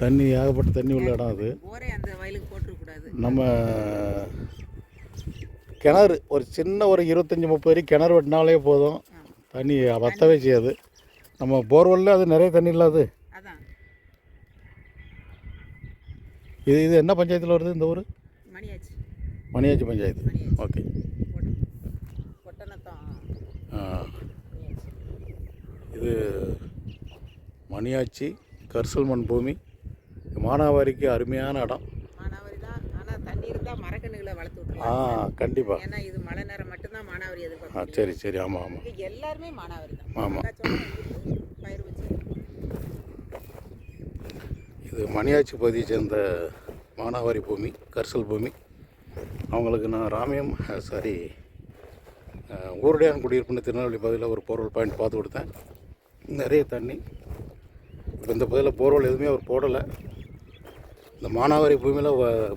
தண்ணி ஏகப்பட்ட தண்ணி உள்ள இடம் அது. நம்ம கிணறு ஒரு சின்ன ஒரு இருபத்தஞ்சி முப்பது அடி கிணறு வெட்டினாலே போதும். தண்ணி வத்தவே செய்யாது. நம்ம போர்வெல்ல அது நிறைய தண்ணி இல்லாது. இது இது என்ன பஞ்சாயத்தில் வருது இந்த ஊர்? மணியாச்சு. மணியாச்சி பஞ்சாயத்து. ஓகே. இது மணியாச்சி கரிசல் மண் பூமி. மானாவாரிக்கு அருமையான இடம். மானாவாரி தான். ஆனால் தண்ணி இருந்தால் மரக்கண்ணுகளை வளர்த்து ஆ கண்டிப்பாக ஏன்னா இது மழை நேரம் மட்டும்தான் மானாவாரி ஆ சரி சரி. ஆமாம் ஆமாம் இங்க எல்லாருமே மானாவாரி தான். ஆமா. மக்காச்சோளம் இருக்குது, பயிர் வச்சு. இது மணியாச்சி பகுதியை சேர்ந்த மானாவாரி பூமி கரிசல் பூமி. அவங்களுக்கு நான் ராமியம் சாரி ஊரடியான் குடியிருப்புன்னு திருநெல்வேலி பகுதியில் ஒரு போர்வெல் பாயிண்ட் பார்த்து கொடுத்தேன். நிறைய தண்ணி. இப்போ இந்த பகுதியில் போர்வெல் எதுவுமே அவர் போடலை. இந்த மானாவாரி பூமியில்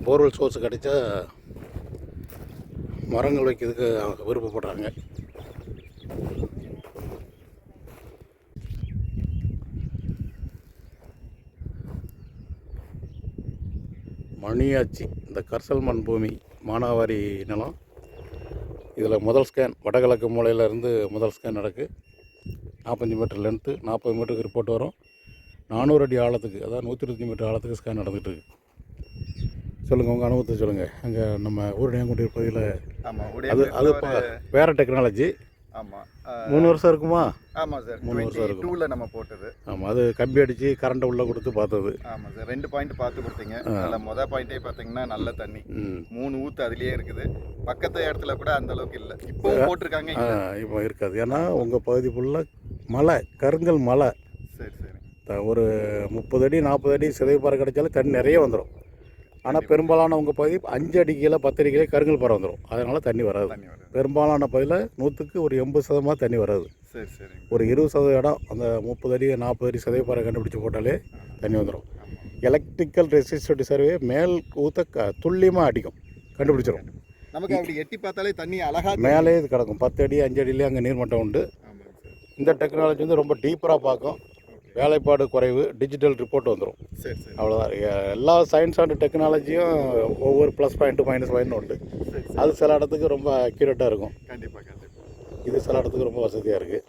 போர்வெல் சோர்ஸ் கிடைச்சா மரங்கள் வைக்கிறதுக்கு விருப்பப்படுறாங்க. மணியாச்சி இந்த கர்சல் மண் பூமி மானாவாரி நிலம். இதில் முதல் ஸ்கேன் வடகிழக்கு மூலையிலேருந்து முதல் ஸ்கேன் நடக்கு. நாற்பத்தஞ்சு மீட்டர் லென்த்து நாற்பது மீட்டருக்கு ரிப்போர்ட் வரும். நானூறு அடி ஆழத்துக்கு அதாவது நூற்றி இருபத்தி மீட்டர் ஆழத்துக்கு ஸ்கேன் நடந்துகிட்டு இருக்கு. சொல்லுங்கள் உங்கள் அனுபவத்தை சொல்லுங்கள் அங்கே நம்ம ஊரடியாங்குடி பகுதியில் ஆமாம் அது அது இப்போ வேறு டெக்னாலஜி ஆமாம் மூணு வருஷம் இருக்குமா? ஆமாம் சார் மூணு வருஷம் இருக்கும். டூவில் நம்ம போட்டது. ஆமாம் அது கம்பி அடித்து கரண்ட்டை உள்ளே கொடுத்து பார்த்தது. ஆமாம் சார் ரெண்டு பாயிண்ட் பார்த்து கொடுத்தீங்க. அதில் மொதல் பாயிண்டே பார்த்தீங்கன்னா நல்ல தண்ணி. மூணு ஊத்து அதுலயே இருக்குது. பக்கத்து இடத்துல கூட அந்த அளவுக்கு இல்லை. இப்போவும் போட்டிருக்காங்க. இப்போ இருக்காது. ஏன்னா உங்கள் பகுதி ஃபுல்லாக மலை கருங்கல் மலை. ஒரு முப்பது அடி நாற்பது அடி சிதைப்பாறை கிடைச்சாலும் தண்ணி நிறைய வந்துடும் ஆனால் பெரும்பாலான உங்கள் பகுதி அஞ்சு அடி கீழே பத்து அடி கீழே கருங்கல் பாறை வந்துடும் அதனால் தண்ணி வராது. பெரும்பாலான பகுதியில் நூற்றுக்கு ஒரு எண்பது சதமாக தண்ணி வராது. சரி சரி ஒரு இருபது சதவீத இடம் அந்த முப்பது அடி நாற்பது அடி சிதைப்பாறை கண்டுபிடிச்சு போட்டாலே தண்ணி வந்துடும் எலக்ட்ரிக்கல் ரெசிஸ்டிவிட்டி சர்வே மேல் ஊற்ற க துல்லியமாக அடிக்கும். கண்டுபிடிச்சிடும் நமக்கு அப்படி எட்டி பார்த்தாலே தண்ணி அழகா தெரியும். மேலே இது கிடக்கும். பத்து அடி அஞ்சு அடியிலே அங்கே நீர்மட்டம் உண்டு. இந்த டெக்னாலஜி வந்து ரொம்ப டீப்பராக பார்க்கும். வேலைப்பாடு குறைவு டிஜிட்டல் ரிப்போர்ட் வந்துடும் சரி சரி. அவ்வளோதான் எல்லா சயின்ஸ் அண்ட் டெக்னாலஜியும் ஒவ்வொரு ப்ளஸ் பாயிண்ட்டு மைனஸ் பாயிண்ட் உண்டு. அது சில இடத்துக்கு ரொம்ப அக்யூரேட்டாக இருக்கும். கண்டிப்பா கண்டிப்பா. இது சில இடத்துக்கு ரொம்ப வசதியாக இருக்குது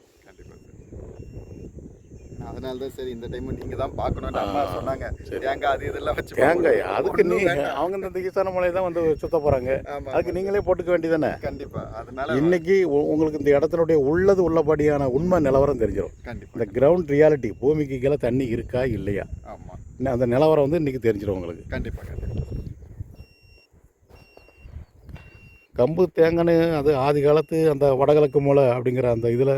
அதனால தான் சரி இந்த டைம் நீங்க தான் பார்க்கணும்னு அம்மா சொன்னாங்க. தேங்காய் அது இதெல்லாம் வச்சு தேங்காய் அதுக்கு நீ. அவங்க இந்த ஈசான மலை தான் வந்து சுத்த போகிறாங்க அதுக்கு நீங்களே போட்டுக்க வேண்டியதானே கண்டிப்பா. அதனால இன்னைக்கு உங்களுக்கு இந்த இடத்தினுடைய உள்ளது உள்ளபடியான உண்மை நிலவரம் தெரிஞ்சிடும் கண்டிப்பா இந்த கிரவுண்ட் ரியாலிட்டி பூமிக்கு கீழே தண்ணி இருக்கா இல்லையா? ஆமா. இன்னும் அந்த நிலவரம் வந்து இன்னைக்கு தெரிஞ்சிடும் உங்களுக்கு. கண்டிப்பா கண்டிப்பா. கம்பு தேங்கன்னு அது ஆதி காலத்து அந்த வடகிழக்கு மூலை அப்படிங்கிற அந்த இதில்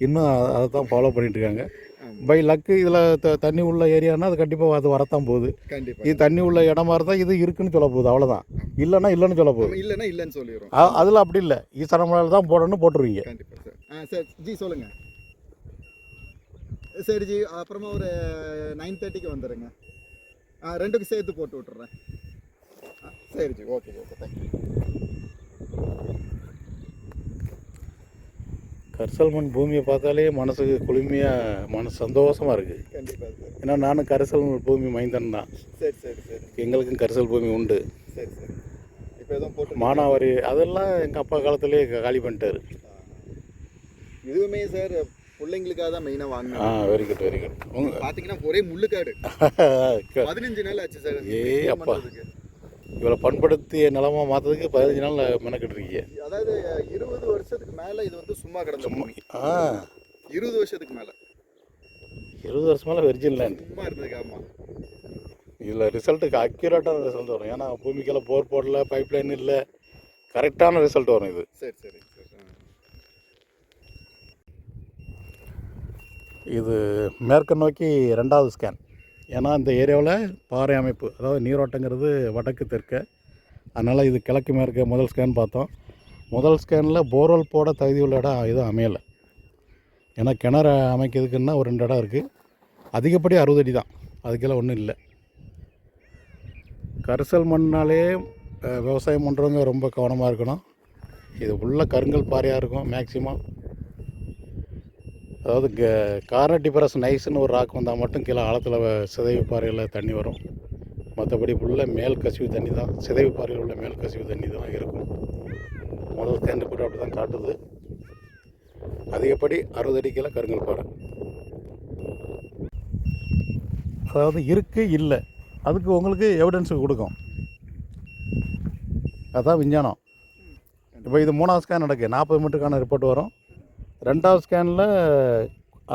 இன்னும் அதை தான் ஃபாலோ பண்ணிட்டு இருக்காங்க. பை லக்கு இதில் த தண்ணி உள்ள ஏரியானா அது கண்டிப்பாக அது வரத்தான் போகுது. கண்டிப்பா. இது தண்ணி உள்ள இடமா இருந்தால் இது இருக்குன்னு சொல்ல போகுது அவ்வளோதான் இல்லைன்னா இல்லைன்னு சொல்ல போகுது. இல்லைன்னா இல்லைன்னு சொல்லிடுறோம். அதில் அப்படி இல்லை. ஈசான மலையில் தான் போடணும்னு போட்டுருவீங்க. கண்டிப்பா சார். ஆ சார் ஜி சொல்லுங்க. சரி ஜி அப்புறமா ஒரு நைன் தேர்ட்டிக்கு வந்துடுங்க ஆ ரெண்டுக்கும் சேர்த்து போட்டு விட்டுறேன். ஆ, சரி ஜி ஓகே ஓகே தேங்க்யூ கரிசல் மண் பூமியை பார்த்தாலே மனசுக்கு குளுமையாக மனசு சந்தோஷமாக இருக்குது ஏன்னா நானும் கரிசல் பூமி மைந்தன் தான். சரி சரி சரி. எங்களுக்கும் கரிசல் பூமி உண்டு. சரி சரி. இப்போ எதுவும் போட்டு மானாவாரி அதெல்லாம் எங்கள் அப்பா காலத்திலே காலி பண்ணிட்டாரு. இதுவுமே சார் பிள்ளைங்களுக்காக தான் மெயினாக ஆ வாங்கினேன் வெரி குட் வெரி குட் பார்த்தீங்கன்னா ஒரே முள்ளுக்காடு. பதினஞ்சு நாள் ஆச்சு சார் ஏய் அப்பா. இவ்வளோ பண்படுத்திய நிலமா மாற்றதுக்கு பதினஞ்சு நாள் மெனக்கிட்டு இருக்கீங்க. அதாவது இருபது வருஷத்துக்கு மேல இது வந்து சும்மா கிடந்த பூமி ஆ. இருபது வருஷத்துக்கு மேல. இருபது வருஷமால வெர்ஜின் லேண்ட் சும்மா இருந்ததுக்கு ஆமா. இதில் ரிசல்ட்டுக்கு அக்யூரேட்டான ரிசல்ட் வரும். ஏன்னா பூமிக்கெல்லாம் போர் போடல பைப் லைன் இல்லை கரெக்டான ரிசல்ட் வரும் இது. சரி சரி. இது மேற்கு நோக்கி ரெண்டாவது ஸ்கேன் ஏன்னா இந்த ஏரியாவில் பாறை அமைப்பு அதாவது நீரோட்டங்கிறது வடக்கு தெற்க. அதனால் இது கிழக்கு மேற்கு முதல் ஸ்கேன் பார்த்தோம். முதல் ஸ்கேனில் போர்வெல் போட தகுதி உள்ள இடம் எதுவும் அமையலை. ஏன்னா கிணறு அமைக்கிறதுக்குன்னா ஒரு ரெண்டு இடம் இருக்குது அதிகப்படி அறுபது அடி தான். அதுக்கெல்லாம் ஒன்றும் இல்லை. கரிசல் மண்ணாலே விவசாயம் பண்ணுறவங்க ரொம்ப கவனமாக இருக்கணும். இது உள்ள கருங்கல் பாறையாக இருக்கும் மேக்சிமம் அதாவது க கார்னட்டிபரஸ் நைஸ்னு ஒரு ராக் வந்தால் மட்டும் கீழே ஆழத்தில் சிதைவு பாறையில் தண்ணி வரும். மற்றபடி ஃபுல்லாக மேல் கசிவு தண்ணி தான். சிதைவு பாறையில் உள்ள மேல் கசிவு தண்ணி தான் இருக்கும். முதல் ஸ்கேன் ரிப்போர்ட் அப்படி தான் காட்டுது. அதிகப்படி அறுபது அடி கருங்கல் பாறை. அதாவது இருக்குது இல்லை. அதுக்கு உங்களுக்கு எவிடன்ஸு கொடுக்கும். அதான் விஞ்ஞானம். இப்போ இது மூணாவது ஸ்கேன் நடக்கு நாற்பது மீட்டருக்கான ரிப்போர்ட் வரும். ரெண்டாவது ஸ்கேனில்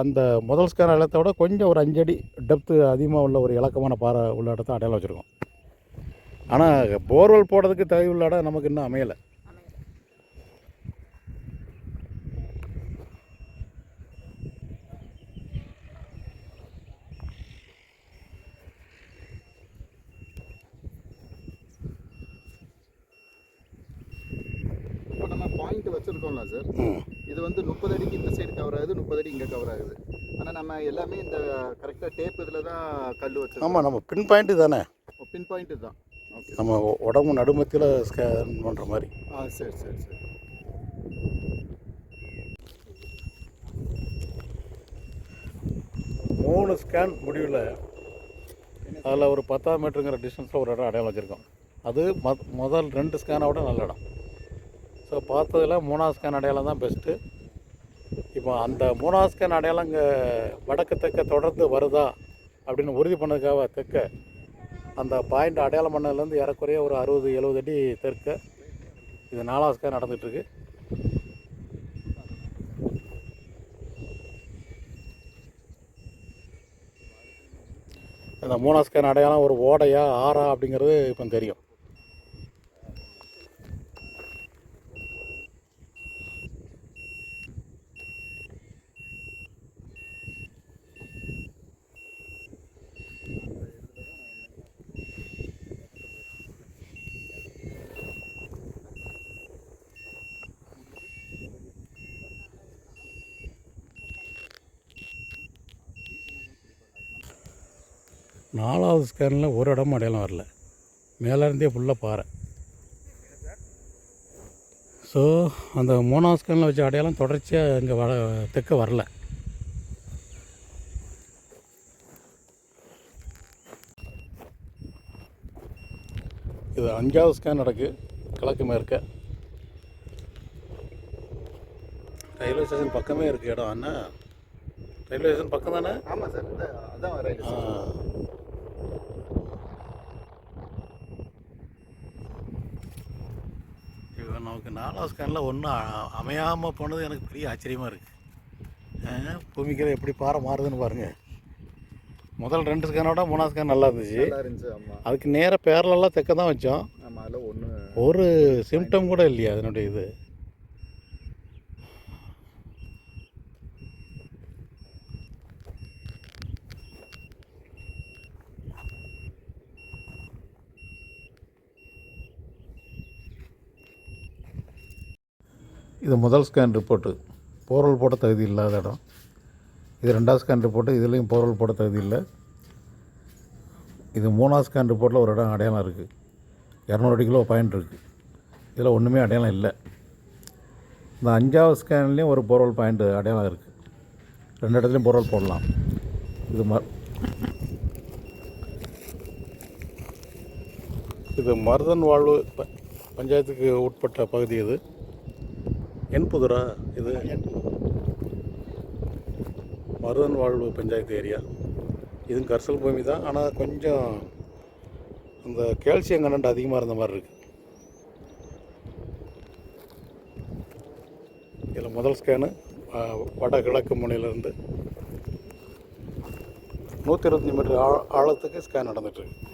அந்த முதல் ஸ்கேன் இடத்த விட கொஞ்சம் ஒரு அஞ்சடி டெப்த்து அதிகமாக உள்ள ஒரு இலக்கமான பாறை உள்ள இடத்த அடையாளம் வச்சுருக்கோம். ஆனால் போர்வெல் போடுறதுக்கு தகுதி உள்ள இடம் நமக்கு இன்னும் அமையலை. இப்போ நம்ம பாயிண்ட் வச்சுருக்கோம்ல சார். இது வந்து முப்பது அடிக்கு இந்த சைடு கவர் ஆகுது முப்பது அடி இங்கே கவர் ஆகுது ஆனால் நம்ம எல்லாமே இந்த கரெக்டாக டேப் இதில் தான் கல் வச்சிருக்கோம். ஆமாம் நம்ம பின் பாயிண்ட்டு தானே? பின் பாயிண்ட் தான். ஓகே நம்ம உடம்பு நடுமத்தில் ஸ்கேன் பண்ணுற மாதிரி. ஆ சரி சரி சரி. மூணு ஸ்கேன் முடிவில் அதில் ஒரு பத்தாம் மீட்டருங்கிற டிஸ்டன்ஸில் ஒரு இடம் அடையாளம் வச்சுருக்கோம். அது மொ முதல் ரெண்டு ஸ்கேனை விட நல்ல இடம். ஸோ பார்த்ததில் மூணாவது ஸ்கேன் அடையாளம் தான் பெஸ்ட்டு இப்போ அந்த மூணாவது ஸ்கேன் அடையாளம் இங்கே வடக்கு தெற்க தொடர்ந்து வருதா அப்படின்னு உறுதி பண்ணதுக்காக தெற்க அந்த பாயிண்ட் அடையாளம் பண்ணதுலேருந்து ஏறக்குறைய ஒரு அறுபது எழுபது அடி தெற்க இது நாலாவது ஸ்கேன் நடந்துகிட்ருக்கு இந்த மூணாவது ஸ்கேன் அடையாளம் ஒரு ஓடையா ஆறா அப்படிங்கிறது இப்போ தெரியும். நாலாவது ஸ்கேனில் ஒரு இடமும் அடையாளம் வரல. மேலே இருந்தே ஃபுல்லாக பாறை. ஸோ அந்த மூணாவது ஸ்கேனில் வச்ச அடையாளம் தொடர்ச்சியாக இங்கே வர தெற்க வரல. இது அஞ்சாவது ஸ்கேன் நடக்கு. கிழக்கு மேற்க. ரயில்வே ஸ்டேஷன் பக்கமே இருக்குது இடம். என்ன ரயில்வே ஸ்டேஷன் பக்கம் தானே ஆமாம் சார் அதான் ரயில் ஆ. இது நமக்கு நாலாவது ஸ்கேனில் ஒன்றும் அமையாமல் போனது எனக்கு பெரிய ஆச்சரியமாக இருக்குது பூமிக்கிற எப்படி பாறை மாறுதுன்னு பாருங்கள் முதல் ரெண்டு ஸ்கேனோட மூணாவது ஸ்கேன் நல்லா இருந்துச்சு. நல்லா இருந்துச்சு ஆமாம் அதுக்கு நேர பேரலெல்லாம் தெக்க தான் வச்சோம். ஆமாம் அதில் ஒன்று ஒரு சிம்டம் கூட இல்லையா அதனுடைய இது. இது முதல் ஸ்கேன் ரிப்போர்ட்டு போரல் போட தகுதி இல்லாத இடம். இது ரெண்டாவது ஸ்கேன் ரிப்போர்ட்டு இதுலேயும் போரல் போட தகுதி இல்லை. இது மூணாவது ஸ்கேன் ரிப்போர்ட்டில் ஒரு இடம் அடையாளம் இருக்குது இரநூறு கிலோ பாயிண்ட் இருக்குது இதில் ஒன்றுமே அடையாளம் இல்லை. இந்த அஞ்சாவது ஸ்கேன்லேயும் ஒரு போரல் பாயிண்ட் அடையாளம் இருக்குது ரெண்டு இடத்துலையும் போரல் போடலாம். இது ம இது மருதன் வாழ்வு ப பஞ்சாயத்துக்கு உட்பட்ட பகுதி இது. என்புதுரா இது? மருதன் வாழ்வு பஞ்சாயத்து ஏரியா. இதுவும் கரிசல் பூமி தான். ஆனால் கொஞ்சம் அந்த கால்சியம் கண்டென்ட் அதிகமாக இருந்த மாதிரி இருக்குது இதில் முதல் ஸ்கேனு வட கிழக்கு முனையிலேருந்து நூற்றி இருபத்தஞ்சி மீட்டர் ஆழ ஆழத்துக்கு ஸ்கேன் நடந்துகிட்ருக்கு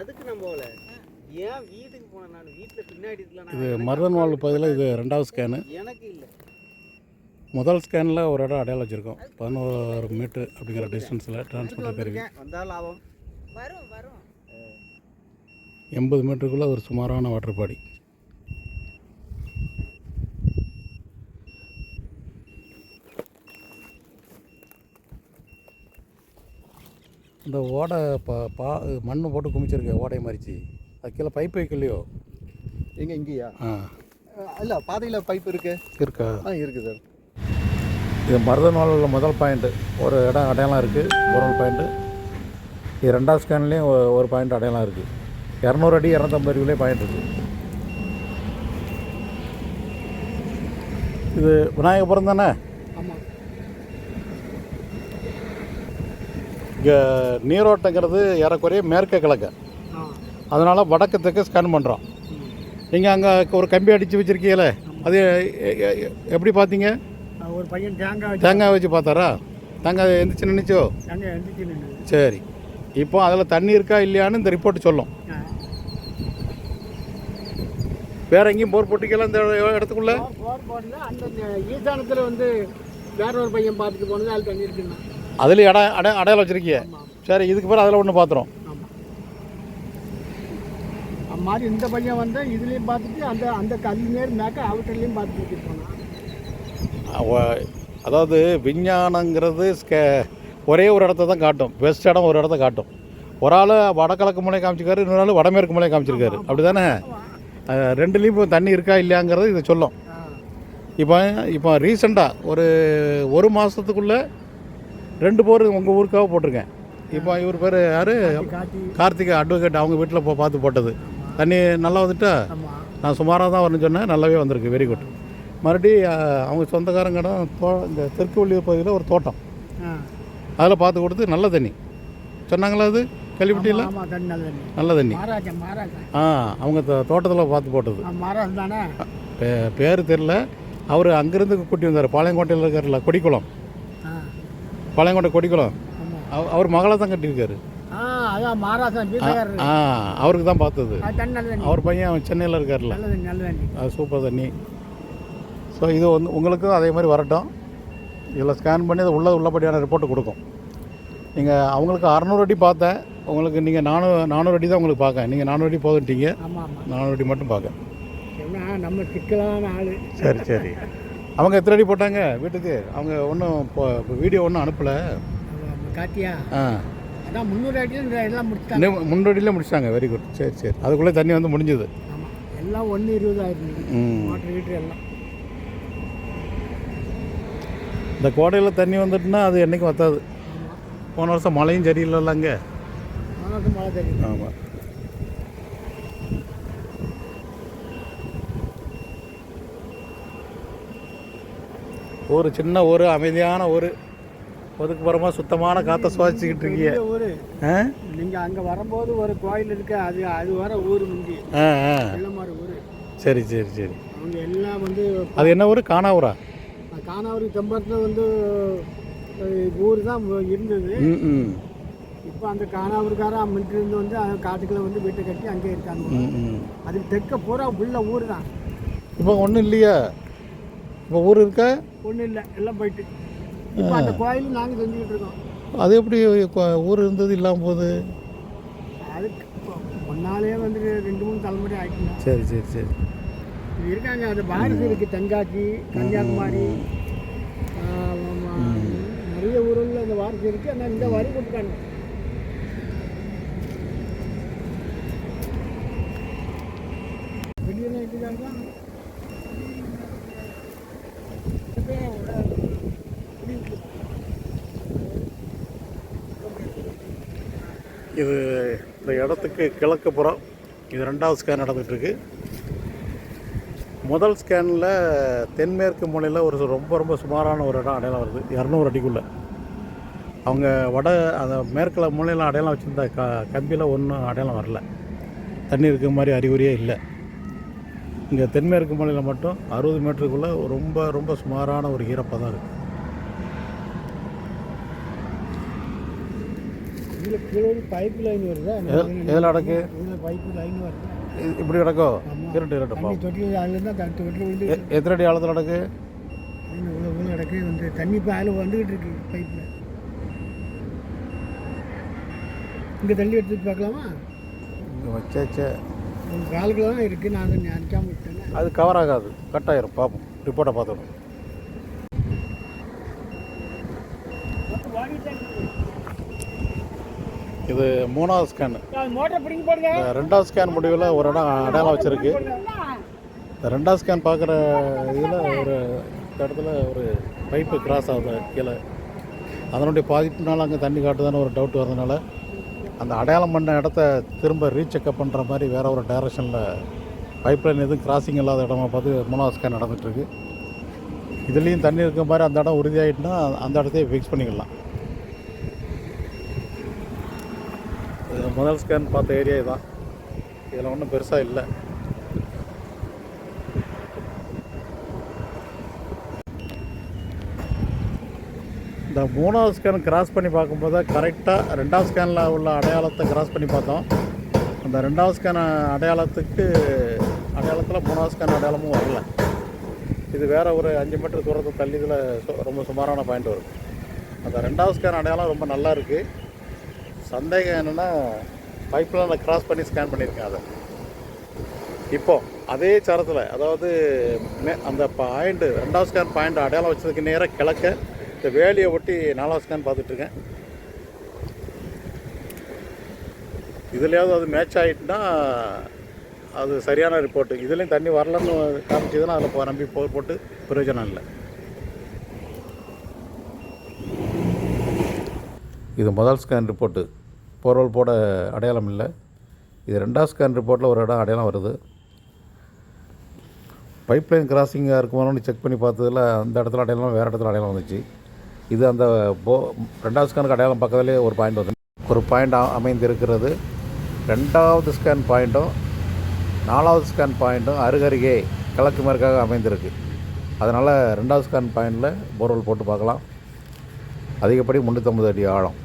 அதுக்கு நம்ம போகல ஏன் வீட்டுக்கு போனேன் நான் வீட்டில் பின்னாடி இது மருதன் வாழ்வு பகுதியில் இது ரெண்டாவது ஸ்கேனு எனக்கு இல்லை. முதல் ஸ்கேனில் ஒரு இடம் அடையாளம் வச்சுருக்கோம். பதினோரு மீட்ரு அப்படிங்கிற டிஸ்டன்ஸில் டிரான்ஸ்போர்ட் கருவி வந்தால் லாபம். வரும் வரும். எண்பது மீட்டருக்குள்ளே ஒரு சுமாரான வாட்டர் பாடி இந்த ஓடை பா பா மண் போட்டு குமிச்சிருக்கு ஓடையை மறிச்சு அது கீழே பைப் வைக்கலையோ? எங்க இங்கேயா? ஆ. இல்ல பாதையில பைப் இருக்கு. இருக்கா? ஆ இருக்கு சார். இது மருதநாளில் முதல் பாயிண்ட்டு ஒரு இடம் அடையாளம் இருக்குது ஒரு பாயிண்ட்டு இது ரெண்டாவது ஸ்கேன்லேயும் ஒரு பாயிண்ட் அடையாளம் இருக்குது இரநூறு அடி இரநூத்தம்பது அடிக்குள்ளே பாயிண்ட் இருக்குது இது விநாயகபுரம் தானே ஆமாம் இங்கே நீரோட்டங்கிறது ஏறக்குறைய மேற்க கிழக்கு. அதனால் வடக்கு தெற்கு ஸ்கேன் பண்ணுறோம் நீங்கள் அங்கே ஒரு கம்பி அடித்து வச்சுருக்கீங்களே அது எப்படி பார்த்தீங்க ஒரு பையன் தேங்காய் வச்சு தேங்காய் வச்சு பார்த்தாரா? தேங்காய் எந்திரிச்சு நின்றுச்சோ தேங்காய் நின்று சரி. இப்போ அதில் தண்ணி இருக்கா இல்லையான்னு இந்த ரிப்போர்ட் சொல்லும். வேற எங்கேயும் போர் போட்டிக்கலாம் இந்த இடத்துக்குள்ள? போர் போடல. அந்த ஈசானத்தில் வந்து வேற ஒரு பையன் பார்த்துட்டு போனது அதில் தண்ணி இருக்குன்னா. அதில் இட அட அடையாளம் வச்சிருக்கீங்க சரி இதுக்கு பிறகு அதில் ஒன்று பார்த்துரும் மாதிரி இந்த பையன் வந்து இதுலேயும் பார்த்துட்டு அந்த அந்த கல் நேர் மேக்க அவுட்டர்லேயும் பார்த்துட்டு போனான். அதாவது விஞ்ஞானங்கிறது ஒரே ஒரு இடத்த தான் காட்டும். பெஸ்ட் இடம் ஒரு இடத்த காட்டும். ஒரு ஆள் வடகிழக்கு மூலையை காமிச்சிருக்காரு இன்னொரு ஆள் வடமேற்கு மூலையை காமிச்சிருக்காரு. அப்படி தானே ரெண்டுலேயும் இப்போ தண்ணி இருக்கா இல்லையாங்கிறது இதை சொல்லும். இப்போ இப்போ ரீசெண்டாக ஒரு ஒரு மாதத்துக்குள்ளே ரெண்டு போர் உங்கள் ஊருக்காக போட்டிருக்கேன். இப்போ இவர் பேர் யார்? கார்த்திகை அட்வொகேட் அவங்க வீட்டில் போ பார்த்து போட்டது. தண்ணி நல்லா வந்துட்டா? நான் சுமாராக தான் வரணும்னு சொன்னேன். நல்லாவே வந்திருக்கு. வெரி குட் மறுபடி அவங்க சொந்தக்காரங்க இடம் தோ இந்த தெற்கு வள்ளியூர் பகுதியில் ஒரு தோட்டம். அதில் பார்த்து கொடுத்து நல்ல தண்ணி. சொன்னாங்களா அது? கேள்விப்பட்டியில் நல்ல தண்ணி. ஆ அவங்க தோ- தோட்டத்தில் பார்த்து போட்டது. பேர் தெரில அவர் அங்கேருந்து கூட்டி வந்தார். பாளையங்கோட்டையில் இருக்கார்ல கொடிக்குளம். பாளையங்கோட்டை கொடிக்குளம். அவர் மகளை தான் கட்டியிருக்காரு. ஆ அவருக்கு தான் பார்த்தது. அவர் பையன் அவன் சென்னையில் இருக்கார்ல. அது சூப்பர் தண்ணி. ஸோ இது வந்து உங்களுக்கும் அதே மாதிரி வரட்டும். இதில் ஸ்கேன் பண்ணி அது உள்ள உள்ளபடியான ரிப்போர்ட் கொடுக்கும். நீங்கள் அவங்களுக்கு அறநூறு அடி பார்த்தேன். உங்களுக்கு நீங்கள் நானூறு நானூறு அடி தான் உங்களுக்கு பார்க்க நீங்கள் நானூறு அடி ஆமாம் நானூறு அடி மட்டும் பார்க்க நம்ம சிக்கலான ஆள். சரி சரி. அவங்க எத்தனை அடி போட்டாங்க வீட்டுக்கு? அவங்க ஒன்றும் வீடியோ ஒன்றும் அனுப்பலை. காட்டியா ஆ. அதான் முந்நூறு அடியில் எல்லாம் முடிச்சிட்டாங்க. இன்னும் முன்னூறு அடியில் முடிச்சிட்டாங்க. வெரி குட் சரி சரி. அதுக்குள்ளே தண்ணி வந்து முடிஞ்சது. எல்லாம் ஒன்று இருபது ஆயிரம் ம். வாட்டர் ஹீட்டர் எல்லாம். இந்த கோடையில் தண்ணி வந்துட்டுனா அது என்றைக்கும் வத்தாது. போன வருஷம் மழையும் சரியில்லைல்ல அங்கே. மாதம் மழை தெரியும் ஆமாம் ஒரு சின்ன ஒரு அமைதியான ஒரு. ஒதுக்குப்புறமா சுத்தமான காற்றை சுவாசிச்சுக்கிட்டு இருக்கீங்க ஊர் ஆ? நீங்கள் அங்கே வரும்போது ஒரு கோயில் இருக்கு அது அது வர ஊர் முந்தி வெள்ளமாறு ஊர். சரி சரி சரி. அவங்க எல்லாம் வந்து அது என்ன ஊர்? காணாவூரா காணாவூர் தெம்பரத்தில் வந்து ஊர் தான் இருந்தது. இப்போ அந்த காணாவூருக்காரன் அம்மன்ட்டு வந்து காட்டுக்குள்ள வந்து வீட்டை கட்டி அங்கே இருக்காங்க. அதுக்கு தெற்க பூரா உள்ள ஊர் தான் இப்போ ஒன்றும் இல்லையா? இப்போ ஊர் இருக்கா? ஒன்றும் இல்லை எல்லாம் போயிட்டு. இப்போ அந்த கோயில் நாங்கள் செஞ்சுக்கிட்டு இருக்கோம். அது எப்படி ஊர் இருந்தது இல்லாமல் போகுது? அதுக்கு ஒன்னாலே வந்து ரெண்டு மூணு தலைமுறை ஆயிட்டுங்க சரி சரி சரி. இருக்காங்க அது பாரதி இருக்கு தென்காசி கன்னியாகுமரி. நிறைய ஊரில் இந்த வாரிசு இருக்கு ஆனால் இந்த வரி கொடுத்தாங்க வெளியில இது இந்த இடத்துக்கு கிழக்கு புறம் இது ரெண்டாவது ஸ்கேன் நடந்துகிட்ருக்கு. முதல் ஸ்கேனில் தென்மேற்கு மூலையில் ஒரு ரொம்ப ரொம்ப சுமாரான ஒரு இடம் அடையாளம் வருது. இரநூறு அடிக்குள்ளே. அவங்க வட அந்த மேற்கில் மூலையில் அடையாளம் வச்சுருந்த க கம்பியில் ஒன்றும் அடையாளம் வரல. தண்ணி இருக்கிற மாதிரி அறிகுறியே இல்லை. இங்கே தென்மேற்கு மூலையில் மட்டும் அறுபது மீட்டருக்குள்ளே ரொம்ப ரொம்ப சுமாரான ஒரு ஈரப்பதம் இருக்குது இதில் கீழே பைப் லைன் வருதா எதில் அடக்கு? இதில் பைப் லைன் வருது. இது இப்படி கிடக்கோ இருட்டு இருட்டுப்பா தண்ணி தொட்டி அதுலேருந்து தான் தொட்டி விழுந்து எத்தனை அடி ஆழத்தில் நடக்கு கிடக்கு வந்து தண்ணி இப்போ அதில் வந்துக்கிட்டு இருக்கு பைப்பில் இங்கே தள்ளி எடுத்துட்டு பார்க்கலாமா? உங்க காலுக்குள்ள தான் இருக்குது நான் அதை நினைக்காம விட்டேன். அது கவர் ஆகாது. கட் ஆயிரும். பார்ப்போம் ரிப்போர்ட்டை பார்த்துக்கணும் இது மூணாவது ஸ்கேனு இந்த ரெண்டாவது ஸ்கேன் முடிவில் ஒரு இடம் அடையாளம் வச்சுருக்கு. இந்த ரெண்டாவது ஸ்கேன் பார்க்குற இதில் ஒரு இந்த இடத்துல ஒரு பைப்பு கிராஸ் ஆகுது கீழே. அதனுடைய பாதிப்புனால அங்கே தண்ணி காட்டுதான்னு ஒரு டவுட் வரதுனால அந்த அடையாளம் பண்ண இடத்த திரும்ப ரீசெக்கப் பண்ணுற மாதிரி வேற ஒரு டைரக்ஷனில் பைப்லைன் எதுவும் கிராசிங் இல்லாத இடமா பார்த்து மூணாவது ஸ்கேன் நடந்துகிட்ருக்கு இதுலேயும் தண்ணி இருக்க மாதிரி அந்த இடம் உறுதியாகிட்டுனா அந்த இடத்தையே ஃபிக்ஸ் பண்ணிக்கலாம். முதல் ஸ்கேன் பார்த்த ஏரியா தான் இதில் ஒன்றும் பெருசாக இல்லை. இந்த மூணாவது ஸ்கேன் கிராஸ் பண்ணி பார்க்கும்போது கரெக்டாக ரெண்டாவது ஸ்கேனில் உள்ள அடையாளத்தை கிராஸ் பண்ணி பார்த்தோம். அந்த ரெண்டாவது ஸ்கேன் அடையாளத்துக்கு அடையாளத்தில் மூணாவது ஸ்கேன் அடையாளமும் வரல. இது வேற ஒரு அஞ்சு மீட்டர் தூரத்தை தள்ளி இதில் ரொம்ப சுமாரான பாயிண்ட் வரும். அந்த ரெண்டாவது ஸ்கேன் அடையாளம் ரொம்ப நல்லா இருக்குது சந்தேகம் என்னென்னா பைப்லைனில் கிராஸ் பண்ணி ஸ்கேன் பண்ணியிருக்கேன் அதை. இப்போ அதே சரத்தில் அதாவது மே- அந்த பாயிண்ட் ரெண்டாவது ஸ்கேன் பாயிண்ட் அடையாளம் வச்சதுக்கு நேராக கிழக்க இந்த வேலியை ஒட்டி நாலாவது ஸ்கேன் பார்த்துட்ருக்கேன். இதுலேயாவது அது மேட்ச் ஆகிட்டுனா அது சரியான ரிப்போர்ட்டு இதுலேயும் தண்ணி வரலன்னு காமிச்சதுன்னா அதில் நம்பி போ போட்டு பிரயோஜனம் இல்லை. இது முதல் ஸ்கேன் ரிப்போர்ட்டு போர்வல் போட அடையாளம் இல்லை. இது ரெண்டாவது ஸ்கேன் ரிப்போர்ட்டில் ஒரு இடம் அடையாளம் வருது. பைப்லைன் கிராசிங்காக இருக்குமானு செக் பண்ணி பார்த்ததில் அந்த இடத்துல அடையாளம் வேறு இடத்துல அடையாளம் வந்துச்சு. இது அந்த போ ரெண்டாவது ஸ்கேனுக்கு அடையாளம் பக்கத்துலேயே ஒரு பாயிண்ட் வந்து ஒரு பாயிண்ட் அமைந்திருக்கிறது. ரெண்டாவது ஸ்கேன் பாயிண்ட்டும் நாலாவது ஸ்கேன் பாயிண்ட்டும் அருகருகே கிழக்கு மேற்காக அமைந்திருக்கு. அதனால் ரெண்டாவது ஸ்கேன் பாயிண்டில் போர்வெல் போட்டு பார்க்கலாம். அதிகப்படி முந்நூற்றம்பது அடி ஆழம்.